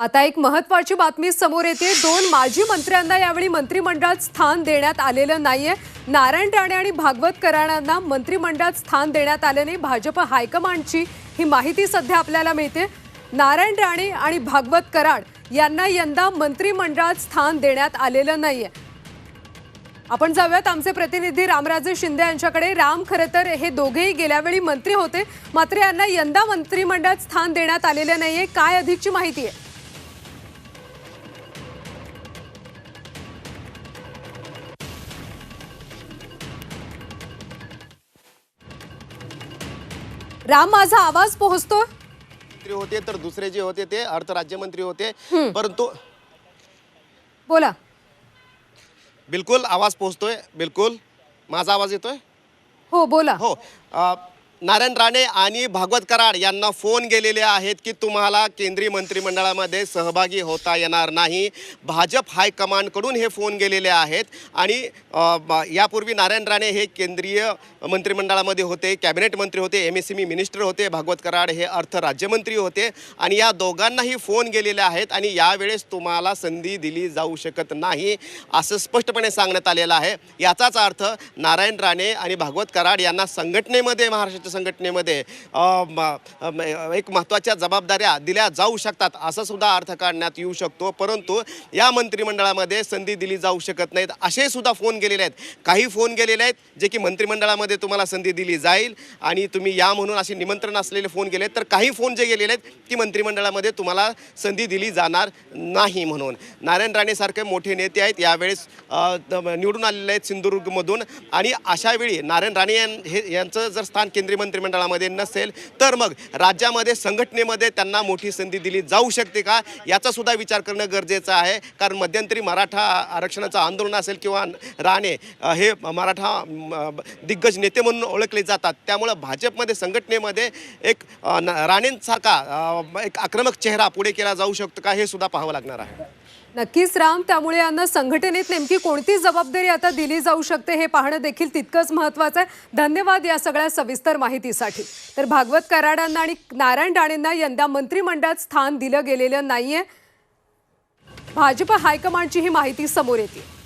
आता एक महत्वाची बातमी समोर येते. दोन माजी मंत्र्यांना यावेळी मंत्रिमंडळात स्थान देण्यात आलेलं नाहीये. नारायण राणे आणि भागवत कराडांना मंत्रिमंडळात स्थान देण्यात आले नाही. भाजप हायकमांडची ही माहिती सध्या आपल्याला मिळते. नारायण राणे आणि भागवत कराड यांना यंदा मंत्रिमंडळात स्थान देण्यात आलेलं नाहीये. आपण जाऊयात. आमचे प्रतिनिधी रामराजे शिंदे यांच्याकडे. राम खरं तर हे दोघेही गेल्या वेळी मंत्री होते. मात्र यांना यंदा मंत्रिमंडळात स्थान देण्यात आलेलं नाहीये. काय अधिकची माहिती आहे? राम माझा आवाज पोहोचतो मंत्री होते तर दुसरे जे होते ते अर्थ राज्यमंत्री होते. परंतु बोला. बिलकुल आवाज पोहोचतोय बिलकुल. माझा आवाज येतोय? हो बोला. हो. अ, नारायण राणे आणि भागवत कराड यांना फोन गेलेले आहेत की तुम्हाला केंद्रीय मंत्रिमंडळामध्ये सहभागी होता येणार नाही. भाजप हायकमांडकडून हे फोन गेलेले आहेत आणि यापूर्वी नारायण राणे हे केंद्रीय मंत्रिमंडळामध्ये होते कॅबिनेट मंत्री होते M S M E minister होते भागवत कराड हे अर्थ राज्यमंत्री होते आणि या दोघांनाही फोन गेलेले आहेत आणि यावेळेस तुम्हाला संधी दिली जाऊ शकत नाही असं स्पष्टपणे सांगण्यात आलेलं आहे. याचाच अर्थ नारायण राणे आणि भागवत कराड यांना संघटनेमध्ये महाराष्ट्राच्या संघटनेमध्ये एक महत्त्वाच्या जबाबदाऱ्या दिल्या जाऊ शकतात असं सुद्धा अर्थ काढण्यात येऊ शकतो. परंतु या मंत्रिमंडळामध्ये संधी दिली जाऊ शकत नाहीत असे सुद्धा फोन गेलेले आहेत. काही फोन गेलेले आहेत जे की मंत्रिमंडळामध्ये तुम्हाला संधी दिली जाईल आणि तुम्ही या म्हणून असे निमंत्रण असलेले फोन गेले तर काही फोन जे गेलेले आहेत की मंत्रिमंडळामध्ये तुम्हाला संधी दिली जाणार नाही म्हणून. नारायण राणेसारखे मोठे नेते आहेत यावेळेस निवडून आलेले आहेत सिंधुदुर्गमधून. आणि अशावेळी नारायण राणे यां हे यांचं जर स्थान केंद्रीय मंत्रिमंडळामध्ये नसेल तर मग राज्यामध्ये संघटनेमध्ये त्यांना मोठी संधी दिली जाऊ शकते का? याचा सुद्धा विचार करणं गरजेचं आहे. कारण मध्यंतरी मराठा आरक्षणाचं आंदोलन असेल किंवा राणे हे मराठा दिग्गज नेते म्हणून ओळखले जातात. त्यामुळं भाजपमध्ये संघटनेमध्ये एक राणेंसारखा एक आक्रमक चेहरा पुढे केला जाऊ शकतो का हे सुद्धा पाहावं लागणार आहे. नक्कीच राम. त्यामुळे यांना संघटनेत नेमकी कोणती जबाबदारी आता दिली जाऊ शकते हे पाहणं देखील तितकंच महत्वाचं आहे. धन्यवाद या सगळ्या सविस्तर माहितीसाठी. तर भागवत कराडांना आणि नारायण राणेंना यंदा मंत्रिमंडळात स्थान दिलं गेलेलं नाहीये. भाजप हायकमांडची ही माहिती समोर येते.